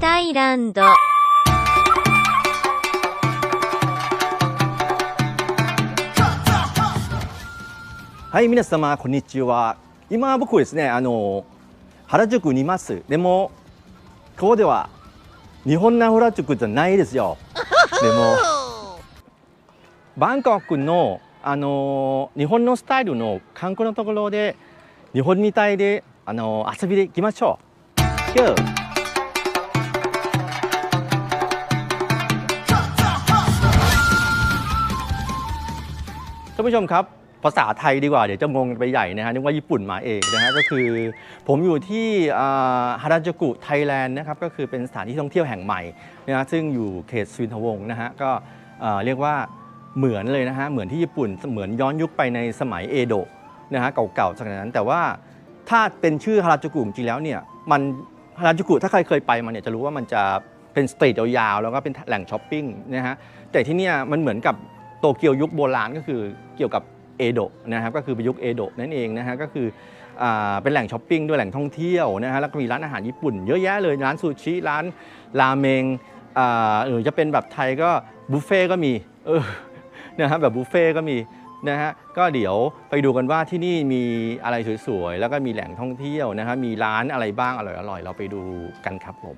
タイランドはい、皆様こんにちは。今僕ですね、あの原宿にいます。でもここでは日本の原宿じゃないですよ。でもバンコクのあの日本のスタイルの観光のところで日本みたいであの遊びで行きましょう。 ท่านผู้ชมครับภาษาไทยดีกว่าเดี๋ยวจะงงไปใหญ่นะฮะนึกว่าญี่ปุ่นมาเองนะฮะก็คือ ผมอยู่ที่ฮาราจูกุไทยแลนด์นะครับก็คือเป็นสถานที่ท่องเที่ยวแห่งใหม่นะฮะซึ่งอยู่เขตสุวินทวงศ์นะฮะก็เรียกว่าเหมือนเลยนะฮะเหมือนที่ญี่ปุ่นเหมือนย้อนยุคไปในสมัยเอโดะนะฮะเก่าๆจากนั้น แต่ว่าถ้าเป็นชื่อฮาราจูกุจริงๆแล้วเนี่ยมันฮาราจูกุถ้าใครเคยไปมาเนี่ยจะรู้ว่ามันจะเป็นสตรีทยาวๆแล้วก็เป็นแหล่งช้อปปิ้งนะฮะแต่ที่เนี่ยมันเหมือนกับ โตเกียวยุคโบราณก็คือเกี่ยวกับเอโดะนะครับก็คือประยุกต์เอโดะนั่นเองนะฮะก็คือเป็นแหล่งช้อปปิ้งด้วยแหล่งท่องเที่ยวนะฮะแล้วก็มีร้านอาหารญี่ปุ่นเยอะแยะเลยร้านซูชิร้านราเมงอ่าหรือจะเป็นแบบไทยก็บุฟเฟ่ก็มีเออนะฮะแบบบุฟเฟ่ก็มีนะฮะก็เดี๋ยวไปดูกันว่าที่นี่มีอะไรสวยๆ แล้วก็มีแหล่งท่องเที่ยวนะฮะมีร้านอะไรบ้างอร่อยๆ เราไปดูกันครับผม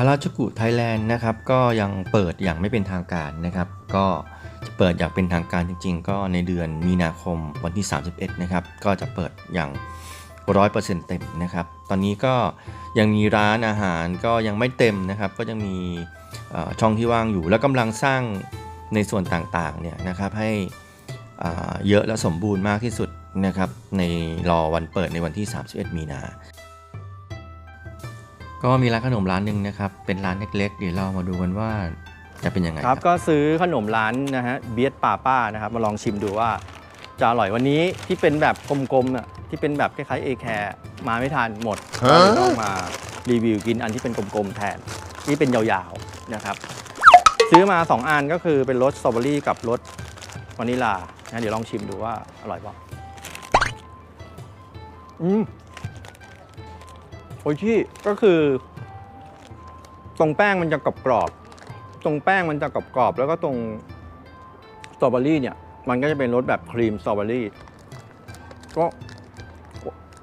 ฮาราจูกุไทยแลนด์นะครับก็ยังเปิดอย่างไม่เป็นทางการนะครับก็จะเปิดอย่างเป็นทางการจริง ๆ ก็ในเดือนมีนาคมวันที่ 31นะครับก็จะเปิดอย่าง100%เต็มนะครับตอนนี้ก็ยังมีร้านอาหารก็ยังไม่เต็มนะครับก็ยังมีช่องที่ว่างอยู่ แล้วกำลังสร้างในส่วนต่างๆเนี่ยนะครับให้เยอะและสมบูรณ์มากที่สุดนะครับในรอวันเปิดในวันที่ 31 มีนา ก็มีร้านขนมร้านหนึ่งนะครับ เป็นร้านเล็กๆ เดี๋ยวเรามาดูกันว่าจะเป็นยังไงครับก็ซื้อขนมร้านนะฮะเบียดป้าป้านะครับ มาลองชิมดูว่า จะอร่อยวันนี้ที่เป็นแบบกลมๆอะที่เป็นแบบคล้ายๆเอแคร์มาไม่ทันหมดก็เลยต้องมารีวิวกินอันที่เป็นกลมๆแทนที่เป็นยาวๆนะครับ ซื้อมา 2 อันก็คือเป็นรสสตรอเบอรี่กับรสวานิลานะเดี๋ยวลองชิมดูว่าอร่อยเปล่าอืมโอ้ ยชี่ก็คือ ตรงแป้งมันจะกรอบๆตรงแป้งมันจะกรอบๆแล้วก็ตรงสตรอเบอรี่เนี่ย มันก็จะเป็นรสแบบครีมสตรอเบอรี่ก็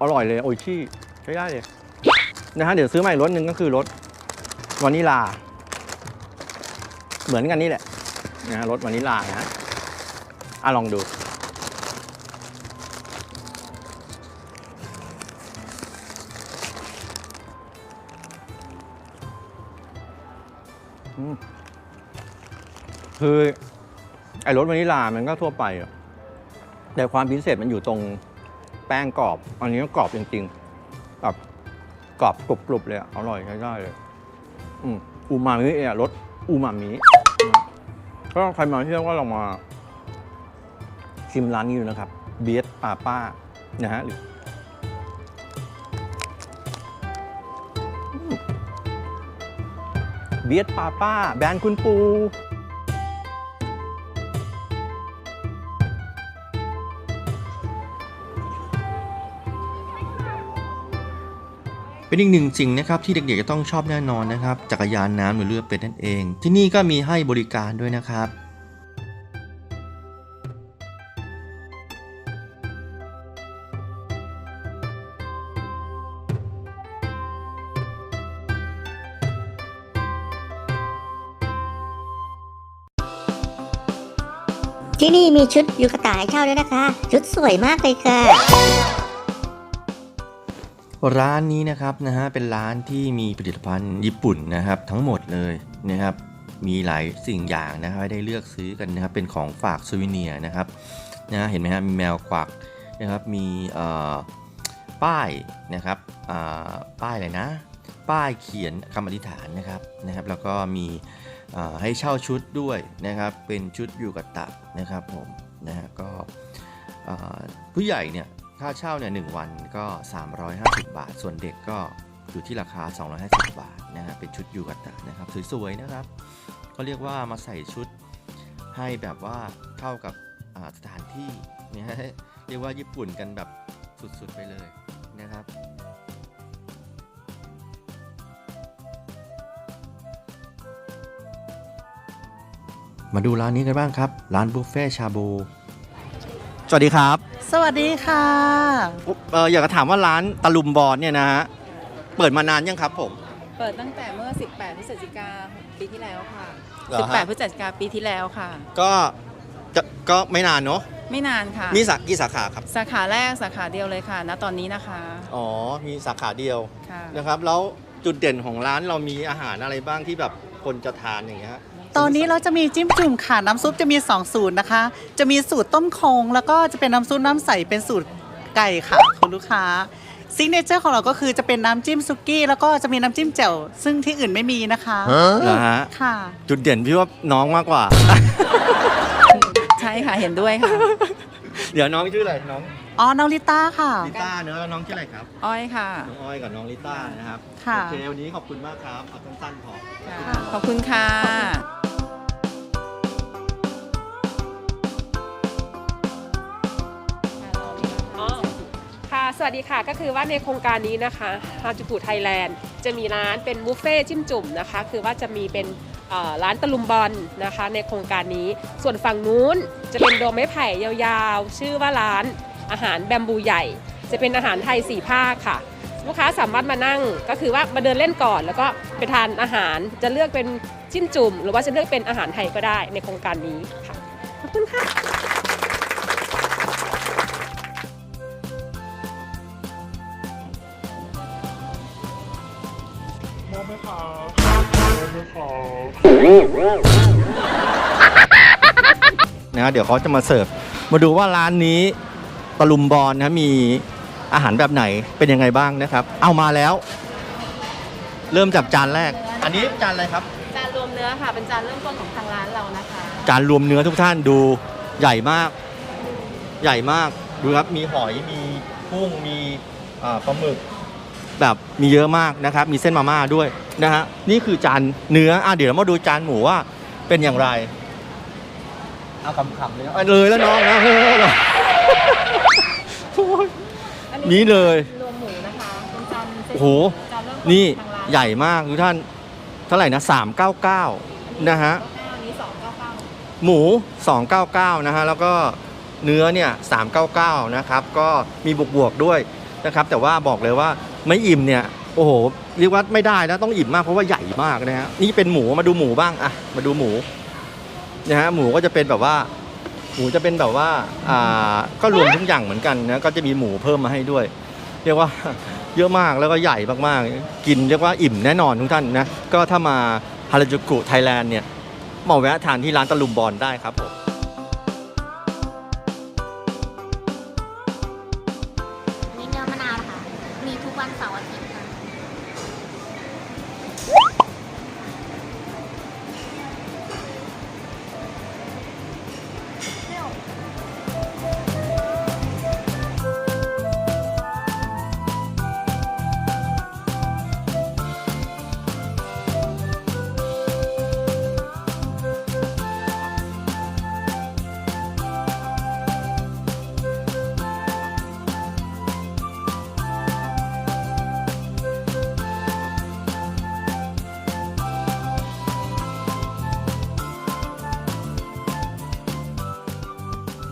อร่อยเลยโออิชี่ใช้ได้เลยนะฮะเดี๋ยวซื้อใหม่รสหนึ่งก็คือรสวานิลา เหมือนกันนี่แหละนะฮะรสวานิลานะฮะอะลองดู คือไอ้รสวานิลามันก็ทั่วไปอะแต่ความพิเศษมันอยู่ตรงแป้งกรอบ อันนี้ก็กรอบจริงๆแบบกรอบกรุบๆเลยอะอร่อยใช้ได้เลย อืมอูมามิเนี่ยรสอูมามิก็ใครมาเที่ยวก็ลองมาชิมร้านนี้ดูนะครับ เบียดป้าป้านะฮะหรือเบียดป้าป้า แบรนด์คุณปู เป็นอีกหนึ่งสิ่งนะครับที่เด็กๆจะต้องชอบแน่นอนนะครับ จักรยานน้ำหรือเรือเป็ดนั่นเอง ที่นี่ก็มีให้บริการด้วยนะครับที่นี่มีชุดยูคาตะให้เช่าด้วยนะคะ ชุดสวยมากเลยค่ะ ร้านนี้นะครับนะฮะเป็นร้านที่มีผลิตภัณฑ์ญี่ปุ่นนะครับ ทั้งหมดเลยนะครับ มีหลายสิ่งอย่างนะครับให้ได้เลือกซื้อกันนะครับ เป็นของฝากซูวิเนียนะครับนะเห็นไหมฮะมีแมวกวักนะครับมีเอ่อป้ายนะครับอ่าป้ายอะไรนะ ป้ายเขียนคำอธิษฐานนะครับนะครับ แล้วก็มีอ่าให้เช่าชุดด้วยนะครับ เป็นชุดยูกะตะนะครับผมนะฮะก็ผู้ใหญ่เนี่ย ค่าเช่าเนี่ยหวันก็ 350 บาท ส่วนเด็กก็อยู่ที่ราคา 250 บาทนะฮะเป็นชุดยูกะตะนะครับสวยๆนะครับเขาเรียกว่ามาใส่ชุดให้แบบว่าเข้ากับสถานที่เนี่ยฮะเรียกว่าญี่ปุ่นกันแบบสุดๆไปเลยนะครับมาดูร้านนี้กันบ้างครับ ร้านบุฟเฟ่ชาบู สวัสดีครับ สวัสดีค่ะเอออยากจะถามว่าร้านตะลุมบอลเนี่ยนะฮะเปิดมานานยังครับผม เปิดตั้งแต่เมื่อ 18 พฤศจิกาปีที่แล้วค่ะ เหรอฮะ 18 พฤศจิกาปีที่แล้วค่ะ ก็จะก็ไม่นานเนาะไม่นานค่ะ มีสักกี่สาขาครับสาขาแรกสาขาเดียวเลยค่ะ ณ ตอนนี้นะคะอ๋อมีสาขาเดียวค่ะ นะครับ แล้วจุดเด่นของร้านเรามีอาหารอะไรบ้างที่แบบคนจะทานอย่างเงี้ยฮะ ตอนนี้เราจะมีจิ้มจุ่มค่ะน้ำซุปจะมี 2 สูตรนะคะ จะมีสูตรต้มโคงแล้วก็จะเป็นน้ำซุปน้ำใสเป็นสูตรไก่ค่ะคุณลูกค้าซิกเนเจอร์ของเราก็คือจะเป็นน้ำจิ้มซุกี้แล้วก็จะมีน้ำจิ้มแจ่วซึ่งที่อื่นไม่มีนะคะนะฮะค่ะ จุดเด่นพี่ว่าน้องมากกว่า ใช่ค่ะเห็นด้วยค่ะ เดี๋ยวน้องชื่ออะไรน้องอ๋อน้องลิต้าค่ะ ลิต้าเนอะแล้วน้องชื่ออะไรครับ อ้อยค่ะ น้องอ้อยกับน้องลิต้านะครับค่ะ โอเควันนี้ขอบคุณมากครับเอาสั้นๆพอค่ะขอบคุณค่ะ สวัสดีค่ะ ก็คือว่าในโครงการนี้นะคะฮาจูกุไทยแลนด์จะมีร้านเป็นบุฟเฟ่จิ้มจุ่มนะคะ คือว่าจะมีเป็นร้านตะลุมบอลนะคะ ในโครงการนี้ ส่วนฝั่งนู้นจะเป็นโดมไม้ไผ่ยาวๆ ชื่อว่าร้านอาหารแบมบูใหญ่ จะเป็นอาหารไทยสี่ภาคค่ะ ลูกค้าสามารถมานั่งก็คือว่ามาเดินเล่นก่อน แล้วก็ไปทานอาหารจะเลือกเป็นจิ้มจุ่ม หรือว่าจะเลือกเป็นอาหารไทยก็ได้ในโครงการนี้ค่ะขอบคุณค่ะ นะฮะเดี๋ยวเขาจะมาเสิร์ฟมาดูว่าร้านนี้ตะลุมบอลนะมีอาหารแบบไหนเป็นยังไงบ้างนะครับ เอามาแล้ว เริ่มจากจานแรก อันนี้จานอะไรครับ จานรวมเนื้อค่ะ เป็นจานเริ่มต้นของทางร้านเรานะคะ จานรวมเนื้อทุกท่านดูใหญ่มาก ใหญ่มากดูครับมีหอยมีกุ้งมีอ่าปลาหมึก แบบมีเยอะมากนะครับ มีเส้นมาม่าด้วยนะฮะนี่คือจานเนื้ออะเดี๋ยวเรามาดูจานหมูว่าเป็นอย่างไรเอาคำๆเลยนะเอาเลยแล้วน้องนะเฮ้ยโอ้ยอันี่เลยรวมหมูนะคะเป็นจานเซ็ตโอ้โหจานเริ่มต้นนี่ของทางร้านใหญ่มากทุกท่านเท่าไหร่นะ399นะฮะ อันนี้สองเก้าเก้าหมู 299 นะฮะ แล้วก็เนื้อเนี่ย 399 นะครับ ก็มีบวกบวกๆด้วยนะครับ แต่ว่าบอกเลยว่าไม่อิ่มเนี่ย โอ้โหเรียกว่าไม่ได้นะต้องอิ่มมากเพราะว่าใหญ่มากนะฮะนี่เป็นหมูมาดูหมูบ้างอะมาดูหมูนะฮะหมูก็จะเป็นแบบว่า หมูจะเป็นแบบว่าอ่าก็รวมทุกอย่างเหมือนกันนะก็จะมีหมูเพิ่มมาให้ด้วย เรียกว่าเยอะมากแล้วก็ใหญ่มากๆ กินเรียกว่าอิ่มแน่นอนทุกท่านนะก็ถ้ามาฮาราจูกุไทยแลนด์เนี่ยมาแวะทานที่ร้านตะลุมบอลได้ครับผม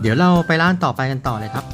เดี๋ยวเราไปร้านต่อไปกันต่อเลยครับ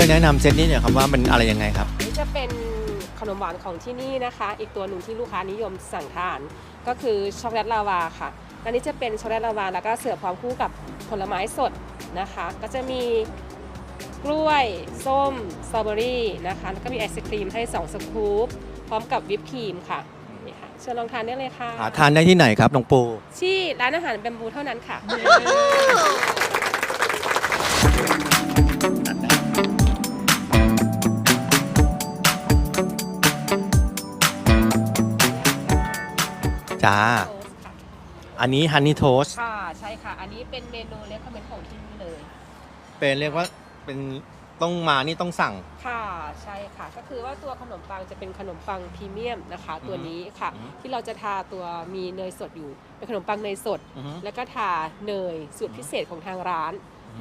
วยแนะนำเซตนี้หน่อยครับว่ามันอะไรยังไงครับ นี่จะเป็นขนมหวานของที่นี่นะคะ อีกตัวหนึ่งที่ลูกค้านิยมสั่งทาน ก็คือช็อกโกแลตลาวาค่ะอันนี้จะเป็นช็อกโกแลตลาวาแล้วก็เสิร์ฟพร้อมคู่กับผลไม้สดนะคะ ก็จะมีกล้วย ส้มสตรอเบอรี่นะคะ แล้วก็มีไอศครีมให้ 2 สกู๊ปพร้อมกับวิปครีมค่ะนี่ค่ะเชิญลองทานได้เลยค่ะ หาทานได้ที่ไหนครับน้องปู ที่ร้านอาหารแบมบูเท่านั้นค่ะ จ้าโทสต์ค่ะอันนี้ฮันนี่โทสค่ะใช่ค่ะ อันนี้เป็นเมนูเลคคอมเมนต์ของที่นี่เลย เป็นเรียกว่าเป็นต้องมานี่ต้องสั่ง ค่ะใช่ค่ะ ก็คือว่าตัวขนมปังจะเป็นขนมปังพรีเมียมนะคะ ตัวนี้ค่ะ อือฮึที่เราจะทาตัวมีเนยสดอยู่เป็นขนมปังเนยสด อือฮึแล้วก็ทาเนยสูตรพิเศษของทางร้าน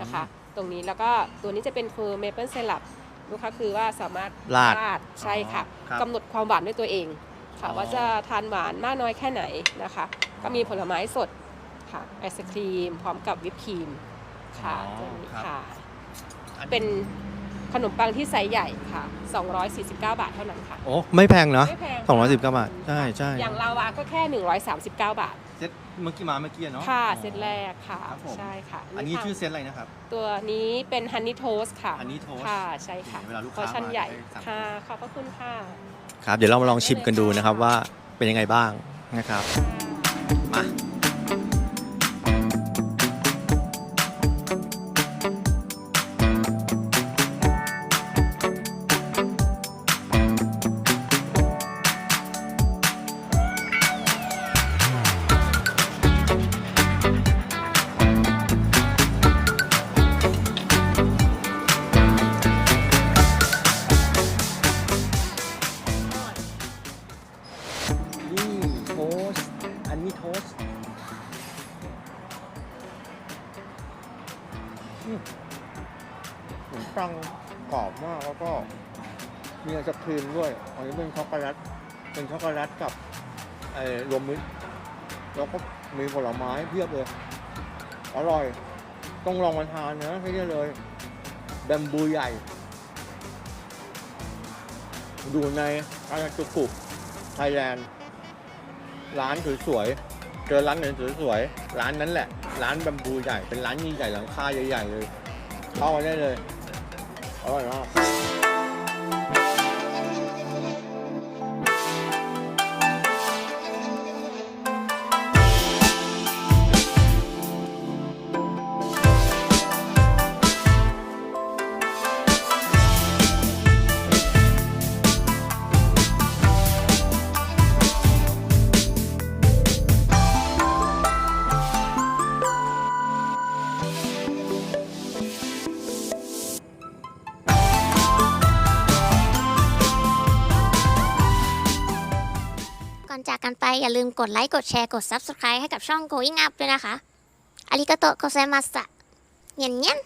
นะคะ ตรงนี้แล้วก็ตัวนี้จะเป็นคือเมเปิลไซรัปลูกค้าคือว่าสามารถราดดใช่ค่ะครับ กำหนดความหวานด้วยตัวเอง ค่ะอ๋อว่าจะทานหวานมากน้อยแค่ไหนนะคะ ก็มีผลไม้สดค่ะไอศครีม พร้อมกับวิปครีมค่ะตัวนี้ค่ะ เป็นขนมปังที่ไซส์ใหญ่ค่ะ 249 บาทเท่านั้นค่ะโอ้ไม่แพงเนาะไม่แพงสองร้อยสิบเก้าบาท ใช่ใช่อย่างลาวาก็แค่ 139 บาท เซตเมื่อกี้มาเมื่อกี้เนาะค่ะเซตแรกค่ะ ครับผม ใช่ค่ะอันนี้ค่ะชื่อเซตอะไรนะครับ ตัวนี้เป็นฮันนี่โทสค่ะ Honey Toast ค่ะ ใช่ค่ะเวลาลูกค้าพอร์ชั่นมาใหญ่ได้สั่ง ค่ะ ขอบพระคุณค่ะ ครับเดี๋ยวเรามาลองชิมกันดูนะครับว่าเป็นยังไงบ้างนะครับมา ครีมด้วยอันนี้เป็นช็อกโกแลตเป็นช็อกโกแลตกับไอ้รวมมิตรแล้วก็มีผลไม้เพียบเลย อร่อย ต้องลองมาทานนะให้ได้เลยแบมบูใหญ่ อยู่ในอาณาจักรุไทยแลนด์ ร้านสวยๆเจอร้านไหนสวยๆร้านนั้นแหละ ร้านบัมบูใหญ่ เป็นร้านใหญ่ๆหลังคาใหญ่ๆเลย เข้ามาได้เลย อร่อยมาก อนจากกันไปอย่าลืมกดไลค์กดแชร์กด Subscribe ให้กับช่อง Going Up ด้วยนะคะอาริกาโตโกเซมัสะเงียนเงียน